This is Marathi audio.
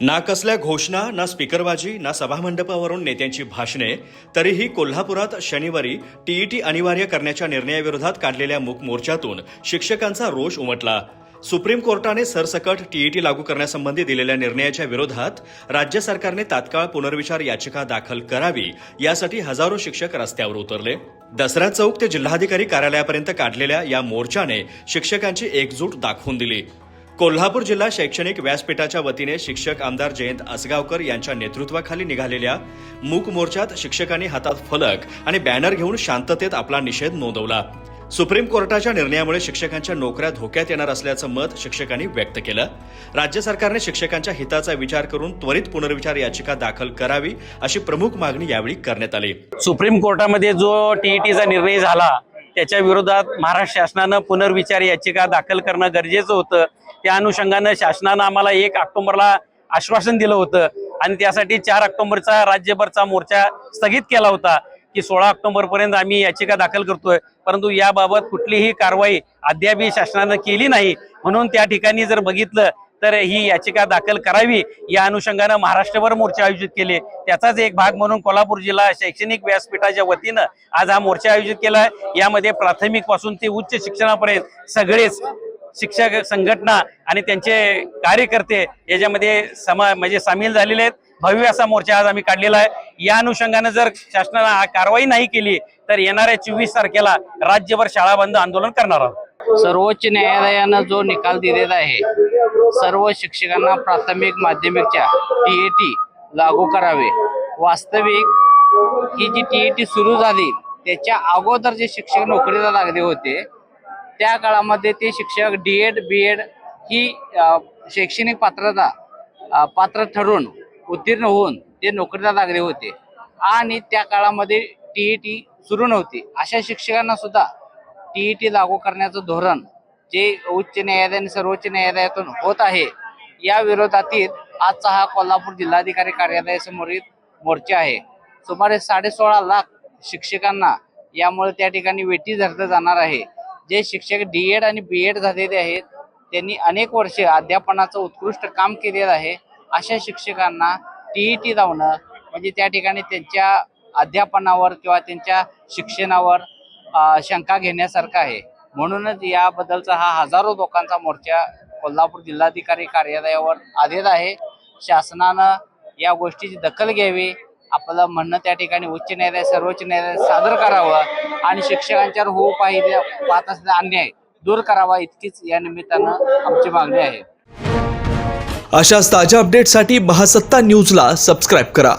ना कसल्या घोषणा ना स्पीकरबाजी ना सभामंडपावरून नेत्यांची भाषणे तरीही कोल्हापुरात शनिवारी टीईटी अनिवार्य करण्याच्या निर्णयाविरोधात काढलेल्या मूक मोर्चातून शिक्षकांचा रोष उमटला. सुप्रीम कोर्टाने सरसकट टीईटी लागू करण्यासंबंधी दिलेल्या निर्णयाच्या विरोधात राज्य सरकारने तात्काळ पुनर्विचार याचिका दाखल करावी यासाठी हजारो शिक्षक रस्त्यावर उतरले. दसरा चौक ते जिल्हाधिकारी कार्यालयापर्यंत काढलेल्या या मोर्चाने शिक्षकांची एकजूट दाखवून दिली. कोल्हापूर जिल्हा शैक्षणिक व्यासपीठाच्या वतीने शिक्षक आमदार जयंत आसगावकर यांच्या नेतृत्वाखाली निघालेल्या मूक मोर्चात शिक्षकांनी हातात फलक आणि बॅनर घेऊन शांततेत आपला निषेध नोंदवला. सुप्रीम कोर्टाच्या निर्णयामुळे शिक्षकांच्या नोकऱ्या धोक्यात येणार असल्याचं मत शिक्षकांनी व्यक्त केलं. राज्य सरकारने शिक्षकांच्या हिताचा विचार करून त्वरित पुनर्विचार याचिका दाखल करावी अशी प्रमुख मागणी यावेळी करण्यात आली. सुप्रीम कोर्टामध्ये जो टीईटीचा निर्णय झाला त्याच्या विरोधात महाराष्ट्र शासनानं पुनर्विचार याचिका दाखल करणं गरजेचं होतं. त्या अनुषंगानं शासनानं आम्हाला एक ऑक्टोबरला आश्वासन दिलं होतं आणि त्यासाठी चार ऑक्टोबरचा राज्यभरचा मोर्चा स्थगित केला होता की सोळा ऑक्टोबर पर्यंत आम्ही याचिका दाखल करतोय. परंतु याबाबत कुठलीही कारवाई अद्यापही शासनानं केली नाही. म्हणून त्या ठिकाणी जर बघितलं तर ही याचिका दाखल करावी. या अनुषंगानं महाराष्ट्रभर मोर्चा आयोजित केले. त्याचाच एक भाग म्हणून कोल्हापूर जिल्हा शैक्षणिक व्यासपीठाच्या वतीनं आज हा मोर्चा आयोजित केला आहे. यामध्ये प्राथमिकपासून ते उच्च शिक्षणापर्यंत सगळेच शिक्षक संघटना आणि त्यांचे कार्यकर्ते याच्यामध्ये समा म्हणजे सामील झालेले आहेत. भव्य असा मोर्चा आज आम्ही काढलेला आहे. या अनुषंगानं जर शासनानं कारवाई नाही केली तर येणाऱ्या चोवीस तारखेला राज्यभर शाळा बंद आंदोलन करणार आहोत. सर्वोच्च न्यायालयानं जो निकाल दिलेला आहे सर्व शिक्षकांना प्राथमिक माध्यमिकच्या टी ई टी लागू करावे. वास्तविक ही जी टी ई टी सुरू झाली त्याच्या अगोदर जे शिक्षक नोकरीला लागले होते त्या काळामध्ये ते शिक्षक डी एड बी एड ही शैक्षणिक पात्रता पात्र ठरून उत्तीर्ण होऊन ते नोकरीला लागले होते. आणि त्या काळामध्ये टी ई टी सुरू नव्हती. अशा शिक्षकांना सुद्धा टीईटी लागू करण्याचं धोरण जे उच्च न्यायालय आणि सर्वोच्च न्यायालयातून होत आहे या विरोधातील आजचा हा कोल्हापूर जिल्हाधिकारी कार्यालयासमोरील मोर्चा आहे. सुमारे साडेसोळा लाख शिक्षकांना यामुळे त्या ठिकाणी वेटी धरलं जाणार आहे. जे शिक्षक डी एड आणि बी एड झालेले आहेत त्यांनी अनेक वर्षे अध्यापनाचं उत्कृष्ट काम केलेलं आहे. अशा शिक्षकांना टीईटी लावणं म्हणजे त्या ठिकाणी त्यांच्या अध्यापनावर किंवा त्यांच्या शिक्षणावर शंका घेण्यासारखं आहे. म्हणूनच याबद्दलचा हा हजारो लोकांचा मोर्चा कोल्हापूर जिल्हाधिकारी कार्यालयावर आलेला आहे. शासनानं या गोष्टीची दखल घ्यावी. आपलं म्हणणं त्या ठिकाणी उच्च न्यायालय सर्वोच्च न्यायालय सादर करावं आणि शिक्षकांच्यावर होऊ पाहिजे पाहत असलेला अन्याय दूर करावा इतकीच या निमित्तानं आमची मागणी आहे. अशाच ताज्या अपडेटसाठी महासत्ता न्यूजला सबस्क्राईब करा.